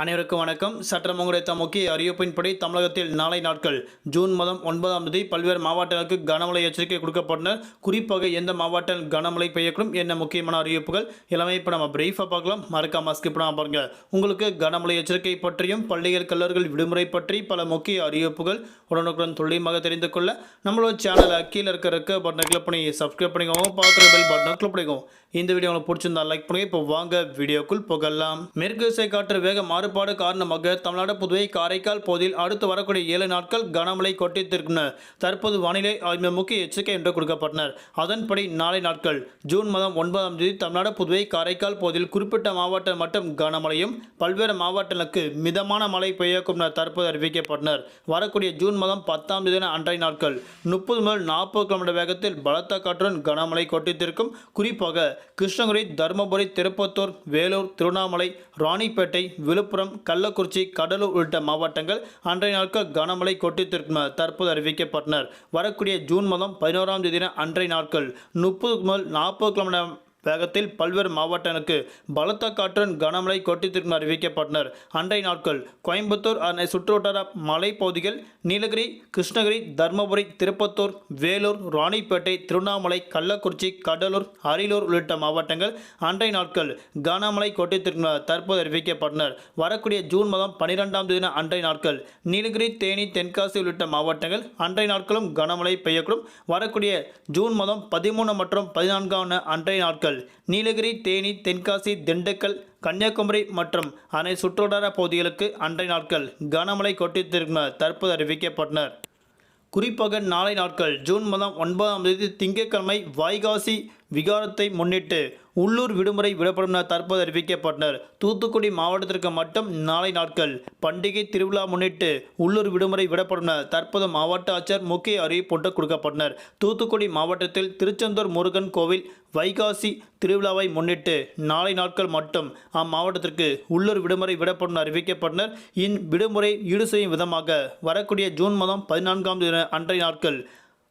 அனைவருக்கும் வணக்கம். சற்றம் கிடைத்த முக்கிய அறிவிப்பின்படி தமிழகத்தில் நாளை நாட்கள் ஜூன் மாதம் ஒன்பதாம் தேதி பல்வேறு மாவட்டங்களுக்கு கனமழை எச்சரிக்கை கொடுக்கப்பட்டனர். குறிப்பாக எந்த மாவட்டம் கனமழை பெய்யக்கூடும் என்ன முக்கியமான அறிவிப்புகள் எல்லாமே இப்போ நம்ம பிரீஃபாக பார்க்கலாம். மறக்காம ஸ்கிப் பாருங்க. உங்களுக்கு கனமழை எச்சரிக்கை பற்றியும் பள்ளிகள் கல்லூரிகள் விடுமுறை பற்றி பல முக்கிய அறிவிப்புகள் உடனுக்குடன் துல்லியமாக தெரிந்து கொள்ள நம்மளோட சேனலை கீழே இருக்க இருக்க பட்டனை கிளிக் பண்ணி சப்ஸ்கிரைப் பண்ணிக்கோங்க. பார்த்து பெல் பட்டனை கிளிக் பண்ணிக்கோங்க. இந்த வீடியோ உங்களுக்கு பிடிச்சிருந்தா லைக் பண்ணுங்க. இப்போ வாங்க வீடியோக்குள் போகலாம். மேற்கு திசை காற்று வேக மாறுபாடு காரணமாக தமிழ்நாடு புதுவை காரைக்கால் பகுதியில் அடுத்து வரக்கூடிய ஏழு நாட்கள் கனமழை கொட்டித்திருக்கின்றன. தற்போது வானிலை ஆய்வு முக்கிய எச்சரிக்கை என்று கொடுக்கப்பட்டனர். அதன்படி நாளை நாட்கள் ஜூன் மாதம் ஒன்பதாம் தேதி தமிழ்நாடு புதுவை காரைக்கால் பகுதியில் குறிப்பிட்ட மாவட்டம் மட்டும் கனமழையும் பல்வேறு மாவட்டங்களுக்கு மிதமான மழை பெய்யக்கும் என தற்போது அறிவிக்கப்பட்டனர். வரக்கூடிய ஜூன் மாதம் பத்தாம் தேதி அன்றைய நாட்கள் முப்பது முதல் நாற்பது கிலோமீட்டர் வேகத்தில் பலத்த காற்றுடன் கனமழை கொட்டித்திருக்கும். குறிப்பாக கிருஷ்ணகிரி தருமபுரி திருப்பத்தூர் வேலூர் திருவண்ணாமலை ராணிப்பேட்டை விழுப்புரம் கள்ளக்குறிச்சி கடலூர் உள்ளிட்ட மாவட்டங்கள் அன்றைய நாட்கள் கனமழை கொட்டித்திருக்கும் தற்போது அறிவிக்கப்பட்டனர். வரக்கூடிய ஜூன் மாதம் பதினோராம் தேதி அன்றைய நாட்கள் முப்பது முதல் நாற்பது கிலோமீட்டர் வேகத்தில் பல்வேறு மாவட்டங்களுக்கு பலத்த காற்றுடன் கனமழை கொட்டித்திருக்கும் அறிவிக்கப்பட்டனர். அன்றைய நாட்கள் கோயம்புத்தூர் அதனை சுற்றுவட்டார மலைப்பகுதிகள் நீலகிரி கிருஷ்ணகிரி தருமபுரி திருப்பத்தூர் வேலூர் ராணிப்பேட்டை திருவண்ணாமலை கள்ளக்குறிச்சி கடலூர் அரியலூர் உள்ளிட்ட மாவட்டங்கள் அன்றைய நாட்கள் கனமழை கொட்டித்திருக்கும் தற்போது அறிவிக்கப்பட்டனர். வரக்கூடிய ஜூன் மாதம் பனிரெண்டாம் தேதி அன்றைய நாட்கள் நீலகிரி தேனி தென்காசி உள்ளிட்ட மாவட்டங்கள் அன்றைய நாட்களும் கனமழை பெய்யக்கூடும். வரக்கூடிய ஜூன் மாதம் பதிமூணு மற்றும் பதினான்காம் அன்றைய நாட்கள் நீலகிரி தேனி தென்காசி திண்டுக்கல் கன்னியாகுமரி மற்றும் அணை சுற்றுவட்டார பகுதிகளுக்கு அன்றைய நாட்கள் கனமழை கொட்டித்திருக்கும் தற்போது அறிவிக்கப்பட்டனர். குறிப்பாக நாளை நாட்கள் ஜூன் மாதம் ஒன்பதாம் தேதி திங்கட்கிழமை வைகாசி விகாரத்தை முன்னிட்டு உள்ளூர் விடுமுறை விடப்படும் என தற்போது அறிவிக்கப்பட்டனர். தூத்துக்குடி மாவட்டத்திற்கு மட்டும் நாளை நாட்கள் பண்டிகை திருவிழா முன்னிட்டு உள்ளூர் விடுமுறை விடப்படும் என தற்போது மாவட்ட ஆட்சியர் முக்கிய அறிவிப்பு கொடுக்கப்பட்டனர். தூத்துக்குடி மாவட்டத்தில் திருச்செந்தூர் முருகன் கோவில் வைகாசி திருவிழாவை முன்னிட்டு நாளை நாட்கள் மட்டும் அம்மாவட்டத்திற்கு உள்ளூர் விடுமுறை விடப்படும் அறிவிக்கப்பட்டனர். இன் விடுமுறை ஈடு செய்யும் விதமாக வரக்கூடிய ஜூன் மாதம் பதினான்காம் தேதி அன்றைய நாட்கள்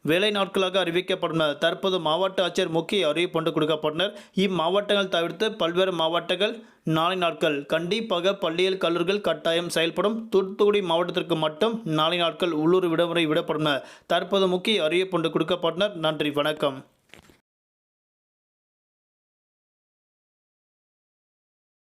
வேலை நாட்களாக அறிவிக்கப்பட்டனர் தற்போது மாவட்ட ஆட்சியர் முக்கிய அறிவிப்பு ஒன்று கொடுக்கப்பட்டனர். இம்மாவட்டங்கள் தவிர்த்து பல்வேறு மாவட்டங்கள் நாளை நாட்கள் கண்டிப்பாக பள்ளியில் கல்லூரிகள் கட்டாயம் செயல்படும். தூத்துக்குடி மாவட்டத்திற்கு மட்டும் நாளை நாட்கள் உள்ளூர் விடுமுறை விடப்படும் தற்போது முக்கிய அறிவிப்பு ஒன்று கொடுக்கப்பட்டனர். நன்றி வணக்கம்.